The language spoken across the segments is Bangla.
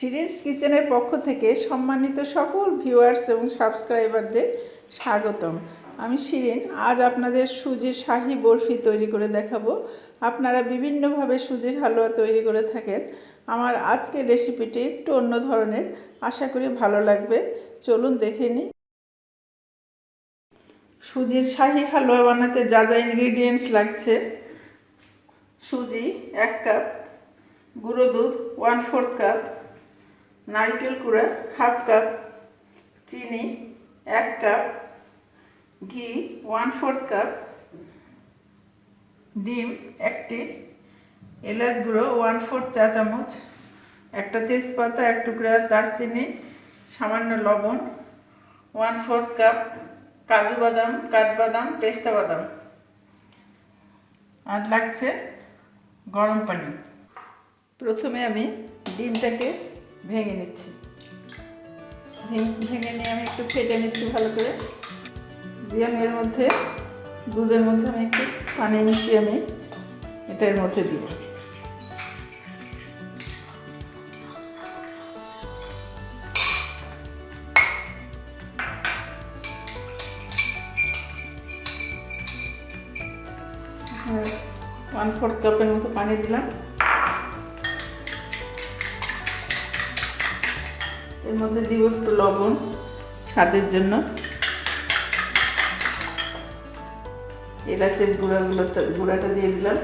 শিরিনস কিচেনের পক্ষ থেকে সম্মানিত সকল ভিউয়ার্স এবং সাবস্ক্রাইবারদের স্বাগতম। আমি শিরিন, আজ আপনাদের সুজির শাহি বরফি তৈরি করে দেখাবো। আপনারা বিভিন্নভাবে সুজির হালুয়া তৈরি করে থাকেন। আমার আজকের রেসিপিটি একটু অন্য ধরনের, আশা করি ভালো লাগবে। চলুন দেখে নিই। সুজির শাহি হালুয়া বানাতে যা যা ইনগ্রিডিয়েন্টস লাগছে। সুজি এক কাপ, গুঁড়ো দুধ ওয়ান ফোর্থ কাপ নারকেল কুড়া, হাফ কাপ চিনি, এক কাপ ঘি ওয়ান ফোর্থ কাপ ডিম, একটি এলাচ গুঁড়ো ওয়ান ফোর্থ চা চামচ, একটা তেজপাতা, এক টুকরা দারচিনি, সামান্য লবণ ওয়ান ফোর্থ কাপ কাজু বাদাম, কাঠবাদাম, পেস্তা বাদাম। আর লাগছে গরম পানি। প্রথমে আমি ডিমটাকে ভেঙে নিচ্ছি। ভেঙে নিয়ে আমি একটু ফেটে নিচ্ছি ভালো করে। দিয়ে আমি এর মধ্যে, দুধের মধ্যে আমি একটু পানি মিশিয়ে আমি এটার মধ্যে দিব ওয়ান ফোর্থ কাপের মতো পানি দিলাম। এর মধ্যে দিব একটু লবণ, স্বাদের জন্য। এলাচের গুঁড়াগুলোটা, গুঁড়াটা দিয়ে দিলাম।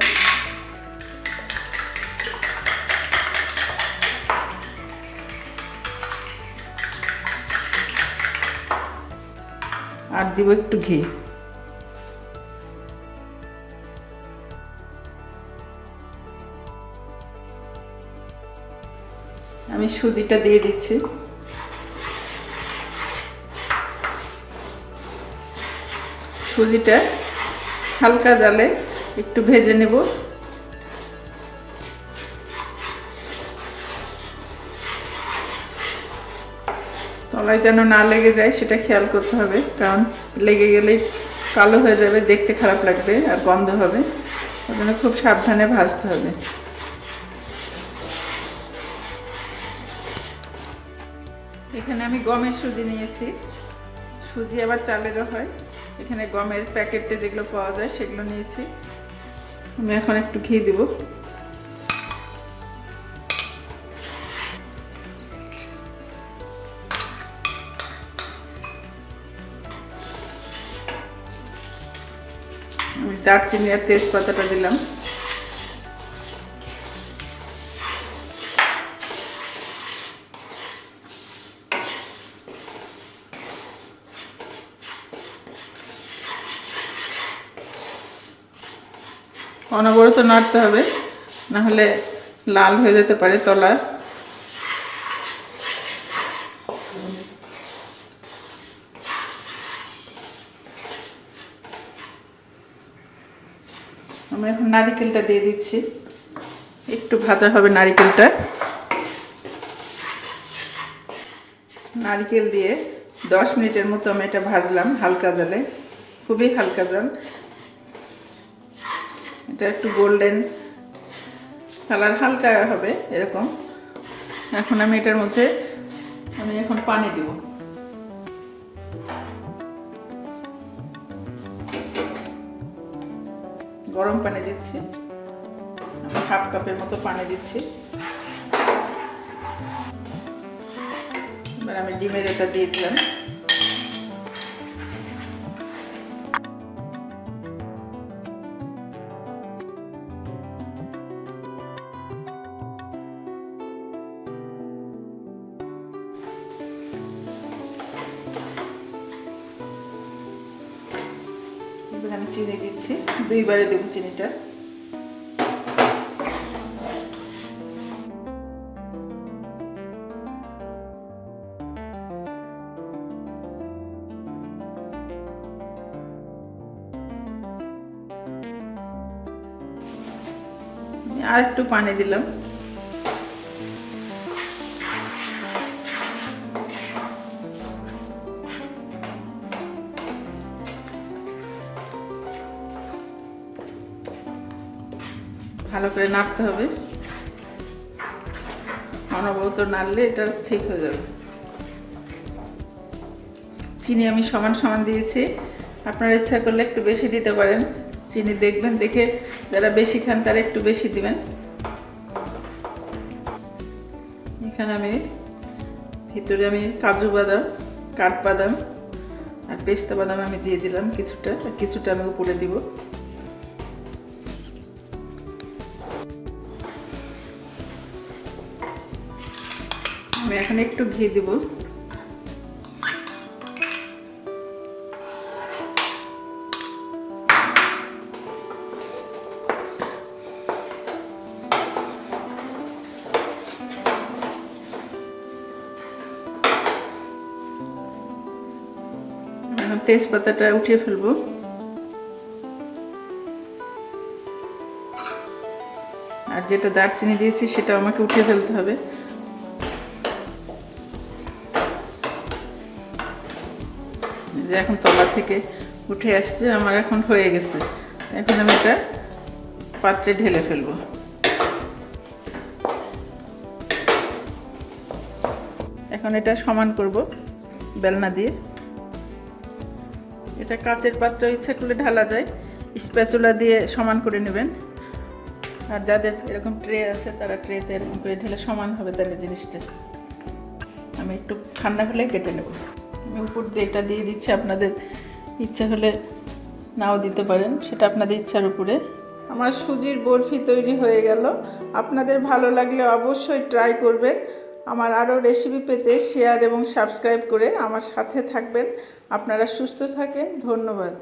আর দিব একটু ঘি। আমি সুজিটা দিয়ে দিচ্ছি। সুজিটা হালকা জালে একটু ভেজে নেব। তলায় যেন না লেগে যায়, সেটা খেয়াল করতে হবে, কারণ লেগে গেলেই কালো হয়ে যাবে, দেখতে খারাপ লাগবে আর গন্ধ হবে। ওই জন্য খুব সাবধানে ভাজতে হবে। এখানে আমি গমের সুজি নিয়েছি। সুজি আবার চালেরও হয়। এখানে গমের প্যাকেটে যেগুলো পাওয়া যায় সেগুলো নিয়েছি। আমি এখন একটু ঘি দেবো। আমি দারচিনি আর তেজপাতাটা দিলাম। অনবরত নাড়তে হবে না হলে লাল হয়ে যেতে পারে তলা। আমি এখন নারিকেলটা দিয়ে দিচ্ছি। একটু ভাজা হবে নারিকেলটা। নারিকেল দিয়ে দশ মিনিটের মতো আমি এটা ভাজলাম হালকা জালে, খুবই হালকা জাল। এটা একটু গোল্ডেন কালার হালকা হবে, এরকম। এখন আমি এটার মধ্যে, আমি এখন পানি দিব। গরম পানি দিচ্ছি। হাফ কাপের মতো পানি দিচ্ছি। এবার আমি ডিমের এটা দিয়ে দিলাম। এবার আমি চিনি দিচ্ছি। দুইবারে দেবো চিনিটা। আর একটু পানি দিলাম। ভালো করে নাড়তে হবে। অনবরত নাড়লে এটা ঠিক হয়ে যাবে। চিনি আমি সমান সমান দিয়েছি। আপনার ইচ্ছা করলে একটু বেশি দিতে পারেন। চিনি দেখবেন, দেখে যারা বেশি খান তারা একটু বেশি দিবেন। এখানে আমি, ভিতরে আমি কাজু বাদাম কাঠবাদাম আর পেস্তা বাদাম আমি দিয়ে দিলাম কিছুটা। কিছুটা আমি উপরে দিব। আমি এখন একটু ঘি দিব। তেজপাতাটা উঠিয়ে ফেলব। আর যেটা দারচিনি দিয়েছি সেটা আমাকে উঠিয়ে ফেলতে হবে। যে এখন তলা থেকে উঠে আসছে, আমার এখন হয়ে গেছে। এখন আমি এটা পাত্রে ঢেলে ফেলব। এখন এটা সমান করব বেলনা দিয়ে। এটা কাচের পাত্র, ইচ্ছা করলে ঢালা যায়। স্প্যাচুলা দিয়ে সমান করে নেবেন। আর যাদের এরকম ট্রে আছে, তারা ট্রেতে এরকম করে ঢেলে সমান হবে তাহলে জিনিসটা। আমি একটু ঠান্ডা হলে কেটে নেব। আমি উপর দিয়ে এটা দিয়ে দিচ্ছি। আপনাদের ইচ্ছা হলে নাও দিতে পারেন, সেটা আপনাদের ইচ্ছার উপরে। আমার সুজির বরফি তৈরি হয়ে গেল। আপনাদের ভালো লাগলে অবশ্যই ট্রাই করবেন। আমার আরও রেসিপি পেতে শেয়ার এবং সাবস্ক্রাইব করে আমার সাথে থাকবেন। আপনারা সুস্থ থাকেন। ধন্যবাদ।